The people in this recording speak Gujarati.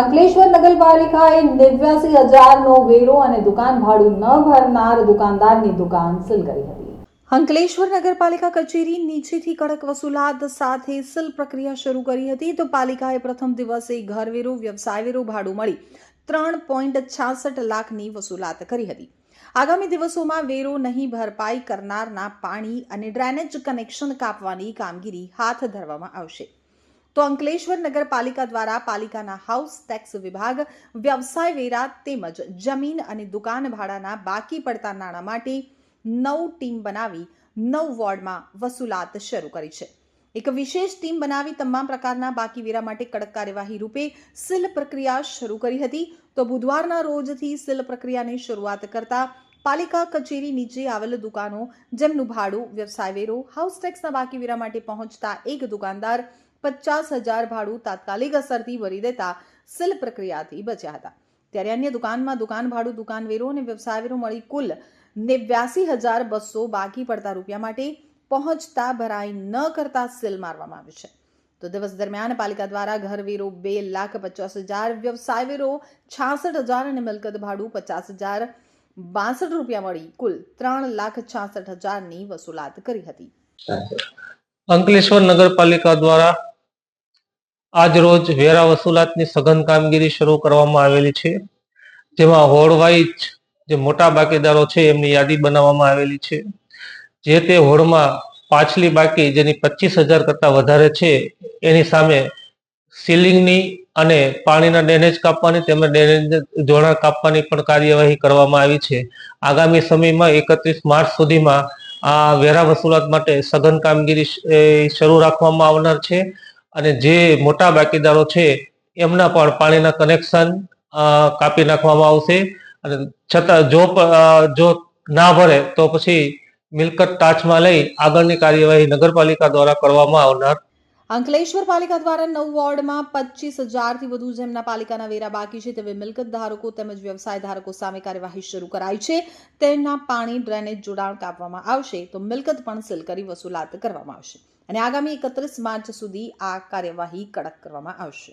અંકલેશ્વર નગરપાલિકાએ નેવ્યાસી હજારનો વેરો અને દુકાન ભાડું ન ભરનાર દુકાનદારની દુકાન સીલ કરી હતી. અંકલેશ્વર નગરપાલિકા કચેરી નીચેથી કડક વસૂલાત સાથે સીલ પ્રક્રિયા શરૂ કરી હતી તો પાલિકાએ પ્રથમ દિવસે ઘરવેરો વ્યવસાય વેરો ભાડું મળી ત્રણ પોઈન્ટ છાસઠ લાખની વસૂલાત કરી હતી. આગામી દિવસોમાં વેરો નહીં ભરપાઈ કરનારના પાણી અને ડ્રેનેજ કનેક્શન કાપવાની કામગીરી હાથ ધરવામાં આવશે. તો અંકલેશ્વર નગરપાલિકા દ્વારા પાલિકાના હાઉસ ટેક્સ વિભાગ, વ્યવસાય વેરા તેમજ જમીન અને દુકાન ભાડાના બાકી પડતા નાણાં માટે નવ ટીમ બનાવી નવ વોર્ડમાં વસૂલાત શરૂ કરી છે. એક વિશેષ ટીમ બનાવી તમામ પ્રકારના બાકી વેરા માટે કડક કાર્યવાહી રૂપે સીલ પ્રક્રિયા શરૂ કરી હતી. તો બુધવારના રોજથી સીલ પ્રક્રિયાની શરૂઆત કરતા પાલિકા કચેરી નીચે આવેલ દુકાનો, જેમનું ભાડું વ્યવસાય વેરો, હાઉસ ટેક્સના બાકી વેરા માટે પહોંચતા એક દુકાનદાર પચાસ હજાર ભાડું તાત્કાલિક અસરથી ભરી દેતા સીલ પ્રક્રિયાથી બચ્યા હતા. ત્યારે અન્ય દુકાનમાં દુકાન ભાડું, દુકાન અને વ્યવસાય મળી કુલ નેવ્યાસી હજાર બસો બાકી પડતા રૂપિયા માટે પહોંચતા ભરાઈ ન કરતા સીલ મારવામાં આવ્યું છે. તો દિવસ દરમિયાન પાલિકા દ્વારા ઘર બે લાખ પચાસ હજાર, વ્યવસાય છાસઠ હજાર અને મિલકત ભાડું પચાસ હજાર બાસઠ રૂપિયા મળી કુલ ત્રણ લાખ છાસઠ હજારની વસૂલાત કરી હતી. અંકલેશ્વર નગરપાલિકા દ્વારા આજ રોજ વેરા વસૂલાતની સઘન કામગીરી શરૂ કરવામાં આવેલી છે. જેમાં હોડ વાઇઝ જે મોટા બાકીદારો છે એમની યાદી બનાવવામાં આવેલી છે. જે તે હોડમાં પાછલી બાકી જેની પચીસ હજાર કરતાં વધારે છે, એની સામે સીલિંગની અને પાણીના ડેનેજ કાપવાની તેમજ ડેનેજ જોડાણ કાપવાની પણ કાર્યવાહી કરવામાં આવી છે. આગામી સમયમાં એકત્રીસ માર્ચ સુધીમાં આ વેરા વસૂલાત માટે સઘન કામગીરી શરૂ રાખવામાં આવનાર છે. અને જે મોટા બાકીદારો છે, એમના પણ પાણીના કનેક્શન કાપી નાખવામાં આવશે. અને છતાં જો જો ના ભરે, તો પછી મિલકત ટાચમાં લઈ આગળની કાર્યવાહી નગરપાલિકા દ્વારા કરવામાં આવનાર અંકલેશ્વર પાલિકા દ્વારા નવ વોર્ડમાં પચીસ હજારથી વધુ જેમના પાલિકાના વેરા બાકી છે તેવી મિલકત ધારકો તેમજ વ્યવસાય ધારકો સામે કાર્યવાહી શરૂ કરાઈ છે. તેમના પાણી, ડ્રેનેજ, જોડાણ કાપવામાં આવશે, તો મિલકત પણ સીલ કરી વસૂલાત કરવામાં આવશે. અને આગામી એકત્રીસ માર્ચ સુધી આ કાર્યવાહી કડક કરવામાં આવશે.